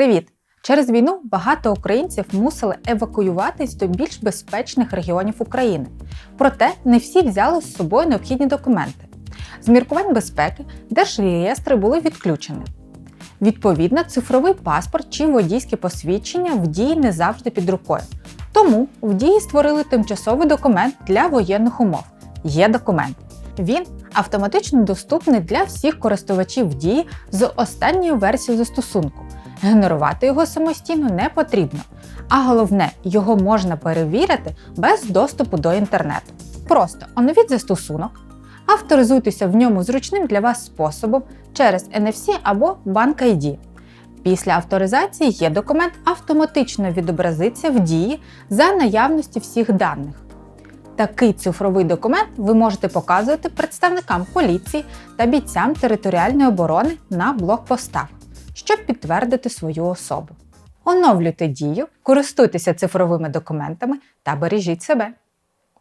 Привіт! Через війну багато українців мусили евакуюватись до більш безпечних регіонів України. Проте не всі взяли з собою необхідні документи. З міркувань безпеки держреєстри були відключені. Відповідно, цифровий паспорт чи водійське посвідчення в дії не завжди під рукою. Тому в дії створили тимчасовий документ для воєнних умов є документ. Він автоматично доступний для всіх користувачів дії з останньою версією застосунку. Генерувати його самостійно не потрібно, а головне, його можна перевірити без доступу до інтернету. Просто оновіть застосунок, авторизуйтеся в ньому зручним для вас способом через NFC або Bank ID. Після авторизації є документ автоматично відобразиться в дії за наявності всіх даних. Такий цифровий документ ви можете показувати представникам поліції та бійцям територіальної оборони на блокпостах, щоб підтвердити свою особу. Оновлюйте дію, користуйтеся цифровими документами та бережіть себе.